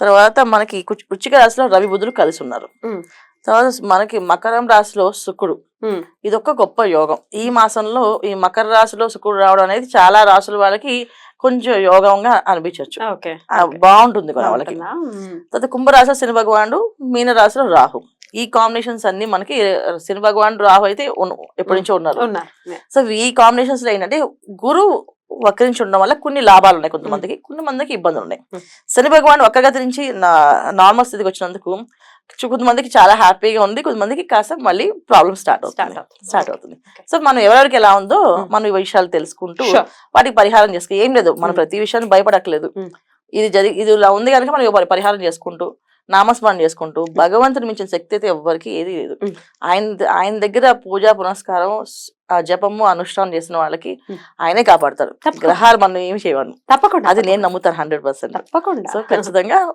తర్వాత మనకి వృశ్చిక రాశిలో రవి బుధులు కలిసి ఉన్నారు. తర్వాత మనకి మకరం రాశిలో శుక్రుడు. ఒక గొప్ప యోగం. ఈ మాసంలో ఈ మకర రాశిలో శుక్రుడు రావడం అనేది చాలా రాశుల వాళ్ళకి కొంచెం యోగంగా అనిపించవచ్చు బాగుంటుంది కూడా వాళ్ళకి. తర్వాత కుంభరాశిలో శని భగవానుడు మీన రాశిలో రాహు. ఈ కాంబినేషన్స్ అన్ని మనకి శని భగవానుడు రాహు అయితే ఎప్పటి నుంచో ఉన్నారు. ఉన్నారు. సో ఈ కాంబినేషన్స్లో ఏంటంటే గురువు వక్రించి ఉండడం వల్ల కొన్ని లాభాలు ఉన్నాయి కొంతమందికి కొంతమందికి ఇబ్బందులు ఉన్నాయి. శని భగవాన్ వక్రగతి నుంచి నార్మల్ స్థితికి వచ్చినందుకు కొంతమందికి చాలా హ్యాపీగా ఉంది కొంతమందికి కాస్త మళ్ళీ ప్రాబ్లమ్ స్టార్ట్ అవుతుంది స్టార్ట్ అవుతుంది. సో మనం ఎవరెవరికి ఎలా ఉందో. మనం ఈ విషయాలు తెలుసుకుంటూ. వాటికి పరిహారం చేసుకో ఏం లేదు మనం. ప్రతి విషయాన్ని భయపడట్లేదు Hmm. ఇది జరిగి ఇది ఇలా ఉంది కనుక మనం పరి- పరిహారం చేసుకుంటూ నామస్మరణ చేసుకుంటూ భగవంతుని మించిన శక్తి అయితే ఎవ్వరికి ఏది లేదు. ఆయన ఆయన దగ్గర పూజా పునస్కారం ఆ జపము అనుష్ఠానం చేసిన వాళ్ళకి. ఆయనే కాపాడతారు. గ్రహాలు మనం ఏమి చేయవను. తప్పకుండా అది నేను నమ్ముతాను హండ్రెడ్ పర్సెంట్. తప్పకుండా. సో ఖచ్చితంగా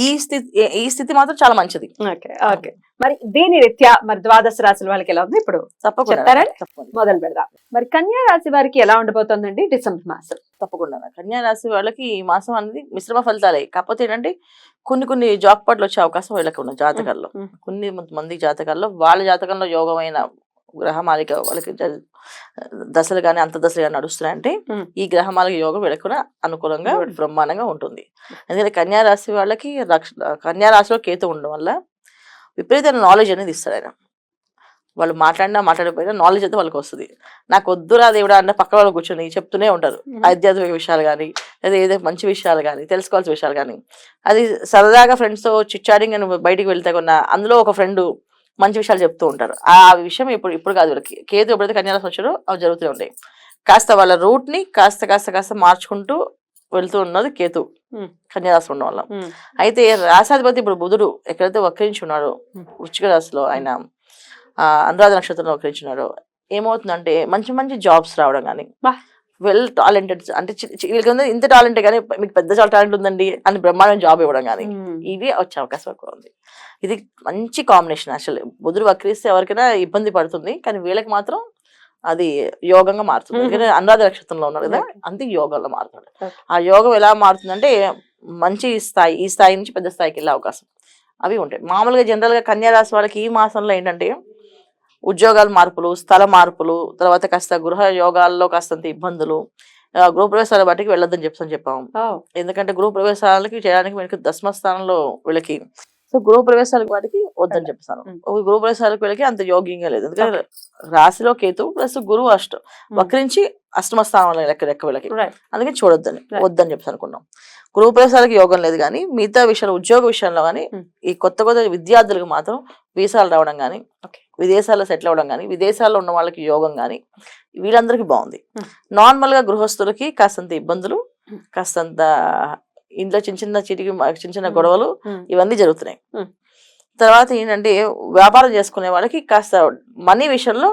ఈ స్థితి ఈ స్థితి మాత్రం చాలా మంచిది. Okay okay. మరి దీని రీత్యా మరి ద్వాదశ రాశుల వాళ్ళకి ఎలా ఉంది? ఇప్పుడు తప్పకుండా మొదలు పెడదాం. మరి కన్యా రాశి వారికి ఎలా ఉండబోతోందండి? డిసెంబర్ మాసం. తప్పకుండా కన్యా రాశి వాళ్ళకి ఈ మాసం అనేది మిశ్రమ ఫలితాలే. కాకపోతే ఏంటంటే కొన్ని కొన్ని జాబ్ పట్లు వచ్చే అవకాశం వీళ్ళకి ఉన్న జాతకాల్లో. కొన్ని మంది జాతకాల్లో వాళ్ళ జాతకంలో యోగమైన గ్రహమాలిక వాళ్ళకి దశలు కానీ అంత దశలు కానీ నడుస్తున్నాయంటే. ఈ గ్రహమాలిక యోగం వీళ్ళకి కూడా అనుకూలంగా. బ్రహ్మాండంగా ఉంటుంది. ఎందుకంటే కన్యా రాశి వాళ్ళకి కన్యా రాశిలో కేతు ఉండడం వల్ల విపరీతమైన నాలెడ్జ్ అనేది ఇస్తాడు ఆయన. వాళ్ళు మాట్లాడినా మాట్లాడకపోయినా నాలెడ్జ్ అయితే వాళ్ళకి వస్తుంది. నాకు వద్దురా దేవుడా అంటే పక్క వాళ్ళు కూర్చొని చెప్తూనే ఉంటారు. ఆధ్యాత్మిక విషయాలు కానీ లేదా ఏదో మంచి విషయాలు కానీ తెలుసుకోవాల్సిన విషయాలు కానీ అది సరదాగా ఫ్రెండ్స్తో చిట్చాటింగ్ అని బయటికి వెళ్తే కొన్న అందులో ఒక ఫ్రెండ్ మంచి విషయాలు చెప్తూ ఉంటారు ఆ విషయం ఇప్పుడు ఇప్పుడు కాదు వీళ్ళకి కేతు ఎప్పుడైతే కన్యారాశి వచ్చారో అవి జరుగుతూ ఉంటాయి కాస్త వాళ్ళ రూట్ని కాస్త కాస్త కాస్త మార్చుకుంటూ వెళ్తూ ఉన్నది కేతు. కన్యారాశి ఉండడం వల్ల అయితే రాశాధిపతి ఇప్పుడు బుధుడు ఎక్కడైతే వక్రించి ఉన్నాడో. వృచ్చిక రాశిలో ఆయన అనురాధ నక్షత్రంలో వక్రించున్నాడో ఏమవుతుందంటే మంచి మంచి జాబ్స్ రావడం కానీ. వెల్ టాలెంటెడ్ అంటే వీళ్ళకి ఇంత టాలెంట్ కానీ మీకు పెద్ద చాలా టాలెంట్ ఉందండి అని బ్రహ్మాండం జాబ్ ఇవ్వడం కానీ ఇది వచ్చే అవకాశం ఎక్కువ ఉంది. ఇది మంచి కాంబినేషన్ యాక్చువల్లీ. బుధుడు వక్రిస్తే ఎవరికైనా ఇబ్బంది పడుతుంది కానీ వీళ్ళకి మాత్రం అది యోగంగా మారుతుంది. ఎందుకంటే అనురాధ నక్షత్రంలో ఉన్నారు కదా. అంతే యోగంలో మారుతుంది. ఆ యోగం ఎలా మారుతుందంటే మంచి స్థాయి ఈ స్థాయి నుంచి పెద్ద స్థాయికి వెళ్ళే అవకాశం అవి ఉంటాయి. మామూలుగా జనరల్గా కన్యా రాశి వాళ్ళకి ఈ మాసంలో ఏంటంటే ఉద్యోగాల మార్పులు స్థల మార్పులు తర్వాత కాస్త గృహ యోగాల్లో కాస్తంత ఇబ్బందులు. గృహ ప్రవేశాల బట్టికి వెళ్ళొద్దని చెప్పని చెప్పాము ఎందుకంటే గృహ ప్రవేశాలకి చేయడానికి వీళ్ళకి దశమ స్థానంలో వీళ్ళకి సో గృహ ప్రవేశాలకు వాటికి వద్దని చెప్పాను Mm. గృహ ప్రవేశాలకు వీళ్ళకి అంత యోగ్యంగా లేదు ఎందుకంటే రాశిలో కేతు ప్లస్ గురువు అష్ట వక్రించి అష్టమ స్థానంలో లెక్క లెక్క వీళ్ళకి. అందుకే చూడొద్దని. వద్దని చెప్పి అనుకున్నాం గృహ ప్రవేశాలకు యోగం లేదు కానీ మిగతా విషయాలు ఉద్యోగ విషయంలో కానీ. ఈ కొత్త కొత్త విద్యార్థులకు మాత్రం వీసాలు రావడం కానీ. విదేశాల్లో సెటిల్ అవ్వడం కానీ విదేశాల్లో ఉన్న వాళ్ళకి యోగం కానీ వీళ్ళందరికీ బాగుంది Mm. నార్మల్గా గృహస్థులకి కాస్తంత ఇబ్బందులు. కాస్తంత ఇంట్లో చిన్న చిన్న చిటికి చిన్న చిన్న. గొడవలు ఇవన్నీ జరుగుతున్నాయి. తర్వాత ఏంటంటే వ్యాపారం చేసుకునే వాళ్ళకి కాస్త మనీ విషయంలో.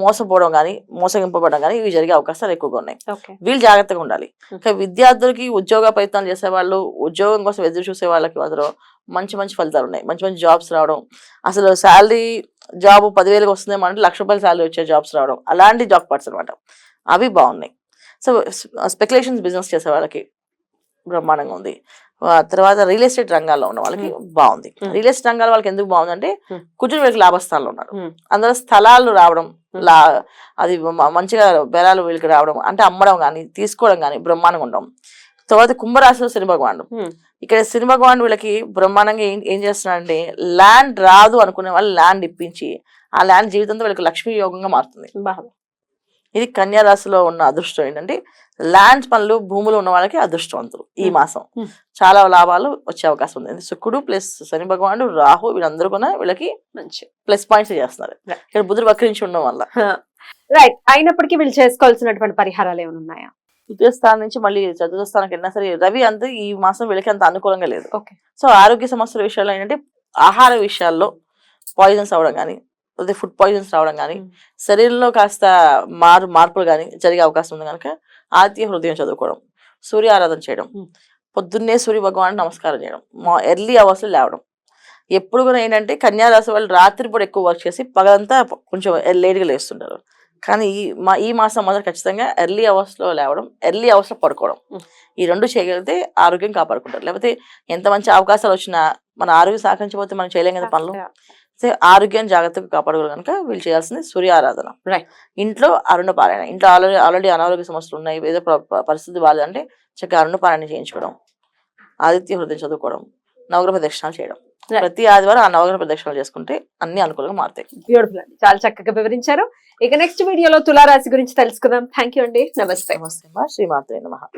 మోసపోవడం కానీ మోసగింపబడడం కానీ ఇవి జరిగే అవకాశాలు ఎక్కువగా ఉన్నాయి వీళ్ళు జాగ్రత్తగా ఉండాలి. ఇంకా విద్యార్థులకి ఉద్యోగ ప్రయత్నాలు చేసే వాళ్ళు ఉద్యోగం కోసం ఎదురు చూసే వాళ్ళకి మాత్రం మంచి మంచి ఫలితాలు ఉన్నాయి మంచి మంచి జాబ్స్ రావడం అసలు శాలరీ జాబ్ పదివేలకు వస్తుందేమో అంటే లక్ష రూపాయల శాలరీ వచ్చే జాబ్స్ రావడం అలాంటి జాబ్ పార్ట్స్ అనమాట అవి బాగున్నాయి సో స్పెక్యులేషన్స్ బిజినెస్ చేసే వాళ్ళకి బ్రహ్మాండంగా ఉంది. తర్వాత రియల్ ఎస్టేట్ రంగాల్లో ఉన్న వాళ్ళకి బాగుంది. రియల్ ఎస్టేట్ రంగాల వాళ్ళకి ఎందుకు బాగుందంటే. కుజుడు వీళ్ళకి లాభస్థానంలో ఉన్నారు. అందులో స్థలాలు రావడం. లా అది మంచిగా బేరాలు వీళ్ళకి రావడం అంటే అమ్మడం కానీ తీసుకోవడం కానీ బ్రహ్మాండంగా ఉండడం. తర్వాత కుంభరాశిలో శని భగవానుడు. ఇక్కడ శని భగవానుడు వీళ్ళకి బ్రహ్మాండంగా ఏం ఏం చేస్తున్నాడంటే ల్యాండ్ రాదు అనుకునే వాళ్ళు ల్యాండ్ ఇప్పించి ఆ ల్యాండ్ జీవితంతో వీళ్ళకి లక్ష్మీ యోగంగా మారుతుంది. ఇది కన్యా రాశిలో ఉన్న అదృష్టం ఏంటంటే ల్యాండ్ పనులు భూములు ఉన్న వాళ్ళకి అదృష్టవంతులు ఈ. మాసం. చాలా లాభాలు వచ్చే అవకాశం ఉంది. శుక్రుడు ప్లస్ శని భగవానుడు రాహు వీళ్ళందరూ కూడా వీళ్ళకి మంచి. ప్లస్ పాయింట్స్ చేస్తున్నారు. ఇక్కడ బుధుడు వక్రించి ఉండడం వల్ల. రైట్. అయినప్పటికీ వీళ్ళు చేసుకోవాల్సినటువంటి పరిహారాలు ఏమైనా ఉన్నాయా? తృతీయ స్థానం నుంచి మళ్ళీ చతుర్థ స్థానానికి వెళ్ళినా సరే రవి అంత ఈ మాసం వీళ్ళకి అంత అనుకూలంగా లేదు. ఓకే. సో ఆరోగ్య సమస్యల విషయాల్లో ఏంటంటే ఆహార విషయాల్లో పాయిజన్స్ అవడం కానీ అదే ఫుడ్ పాయిజన్స్ రావడం కానీ. శరీరంలో కాస్త మారు మార్పులు కానీ జరిగే అవకాశం ఉంది కనుక ఆదిత్య హృదయం చదువుకోవడం సూర్య ఆరాధన చేయడం. పొద్దున్నే సూర్య భగవాన్ నమస్కారం చేయడం మా ఎర్లీ అవర్స్ లేవడం ఎప్పుడు కూడా ఏంటంటే కన్యా రాశి వాళ్ళు రాత్రిపూట ఎక్కువ వర్క్ చేసి పగలంతా కొంచెం లేట్గా లేస్తుంటారు కానీ ఈ మా ఈ మాసం మాత్రం ఖచ్చితంగా ఎర్లీ అవర్స్లో లేవడం ఎర్లీ అవర్స్లో పడుకోవడం. ఈ రెండు చేయగలిగితే ఆరోగ్యం కాపాడుకుంటారు లేకపోతే ఎంత మంచి అవకాశాలు వచ్చినా మన ఆరోగ్యం సహకరించకపోతే మనం చేయలేం కదా పనులు సో ఆరోగ్యాన్ని జాగ్రత్తగా కాపాడుకోవాలి కనుక వీళ్ళు చేయాల్సింది సూర్య ఆరాధన. Right. ఇంట్లో అరుణ పారాయణ. ఇంట్లో ఆల్రెడీ ఆల్రెడీ అనారోగ్య సమస్యలు ఉన్నాయి. ఏదో పరిస్థితి బాగాలంటే చక్కగా అరుణ పారాయణ చేయించుకోవడం ఆదిత్య హృదయం చదువుకోవడం నవగ్రహ ప్రదక్షిణాలు చేయడం. ప్రతి ఆదివారం ఆ నవగ్రహ ప్రదక్షిణాలు చేసుకుంటే అన్ని అనుకూలంగా మారుతాయి. బ్యూటిఫుల్ అండి. చాలా చక్కగా వివరించారు. ఇక నెక్స్ట్ వీడియోలో తులారాశి గురించి తెలుసుకుందాం. థ్యాంక్ యూ అండి. నమస్తే. నమస్తే అమ్మా. శ్రీమాత్రే నమః.